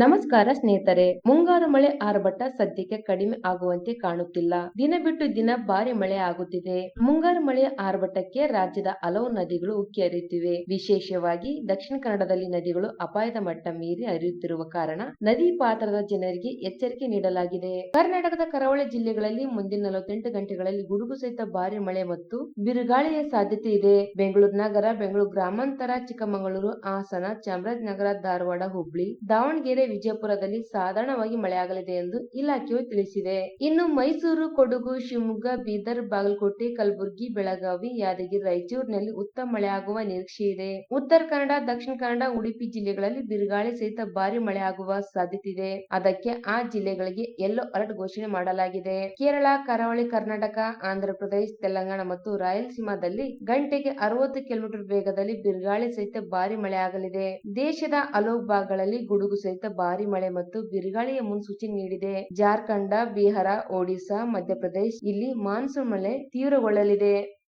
ನಮಸ್ಕಾರ ಸ್ನೇಹಿತರೆ, ಮುಂಗಾರು ಮಳೆ ಆರ್ಭಟ ಸದ್ಯಕ್ಕೆ ಕಡಿಮೆ ಆಗುವಂತೆ ಕಾಣುತ್ತಿಲ್ಲ. ದಿನ ಬಿಟ್ಟು ದಿನ ಭಾರಿ ಮಳೆ ಆಗುತ್ತಿದೆ. ಮುಂಗಾರು ಮಳೆಯ ಆರ್ಭಟಕ್ಕೆ ರಾಜ್ಯದ ಹಲವು ನದಿಗಳು ಉಕ್ಕಿ ಹರಿಯುತ್ತಿವೆ ವಿಶೇಷವಾಗಿ ದಕ್ಷಿಣ ಕನ್ನಡದಲ್ಲಿ ನದಿಗಳು ಅಪಾಯದ ಮಟ್ಟ ಮೀರಿ ಹರಿಯುತ್ತಿರುವ ಕಾರಣ ನದಿ ಪಾತ್ರದ ಜನರಿಗೆ ಎಚ್ಚರಿಕೆ ನೀಡಲಾಗಿದೆ. ಕರ್ನಾಟಕದ ಕರಾವಳಿ ಜಿಲ್ಲೆಗಳಲ್ಲಿ ಮುಂದಿನ ನಲವತ್ತೆಂಟು ಗಂಟೆಗಳಲ್ಲಿ ಗುಡುಗು ಸಹಿತ ಭಾರಿ ಮಳೆ ಮತ್ತು ಬಿರುಗಾಳಿಯ ಸಾಧ್ಯತೆ ಇದೆ. ಬೆಂಗಳೂರು ನಗರ, ಬೆಂಗಳೂರು ಗ್ರಾಮಾಂತರ, ಚಿಕ್ಕಮಗಳೂರು, ಹಾಸನ, ಚಾಮರಾಜನಗರ, ಧಾರವಾಡ, ಹುಬ್ಳಿ, ದಾವಣಗೆರೆ ವಿಜಯಪುರದಲ್ಲಿ ಸಾಧಾರಣವಾಗಿ ಮಳೆಯಾಗಲಿದೆ ಎಂದು ಇಲಾಖೆಯು ತಿಳಿಸಿದೆ. ಇನ್ನು ಮೈಸೂರು, ಕೊಡಗು, ಶಿವಮೊಗ್ಗ, ಬೀದರ್, ಬಾಗಲಕೋಟೆ, ಕಲಬುರಗಿ, ಬೆಳಗಾವಿ, ಯಾದಗಿರಿ, ರಾಯಚೂರಿನಲ್ಲಿ ಉತ್ತಮ ಮಳೆಯಾಗುವ ನಿರೀಕ್ಷೆ ಇದೆ. ಉತ್ತರ ಕನ್ನಡ, ದಕ್ಷಿಣ ಕನ್ನಡ, ಉಡುಪಿ ಜಿಲ್ಲೆಗಳಲ್ಲಿ ಬಿರುಗಾಳಿ ಸಹಿತ ಭಾರಿ ಮಳೆಯಾಗುವ ಸಾಧ್ಯತೆ ಇದೆ ಅದಕ್ಕೆ ಆ ಜಿಲ್ಲೆಗಳಿಗೆ ಯೆಲ್ಲೋ ಅಲರ್ಟ್ ಘೋಷಣೆ ಮಾಡಲಾಗಿದೆ. ಕೇರಳ, ಕರಾವಳಿ ಕರ್ನಾಟಕ, ಆಂಧ್ರಪ್ರದೇಶ, ತೆಲಂಗಾಣ ಮತ್ತು ರಾಯಲಸೀಮಾದಲ್ಲಿ ಗಂಟೆಗೆ ಅರವತ್ತು ಕಿಲೋಮೀಟರ್ ವೇಗದಲ್ಲಿ ಬಿರುಗಾಳಿ ಸಹಿತ ಭಾರಿ ಮಳೆಯಾಗಲಿದೆ. ದೇಶದ ಹಲವು ಭಾಗಗಳಲ್ಲಿ ಗುಡುಗು ಸಹಿತ ಭಾರಿ ಮಳೆ ಮತ್ತು ಬಿರುಗಾಳಿಯ ಮುನ್ಸೂಚನೆ ನೀಡಿದೆ. ಜಾರ್ಖಂಡ, ಬಿಹಾರ ಒಡಿಶಾ ಮಧ್ಯಪ್ರದೇಶ ಇಲ್ಲಿ ಮಾನ್ಸೂನ್ ಮಳೆ ತೀವ್ರಗೊಳ್ಳಲಿದೆ.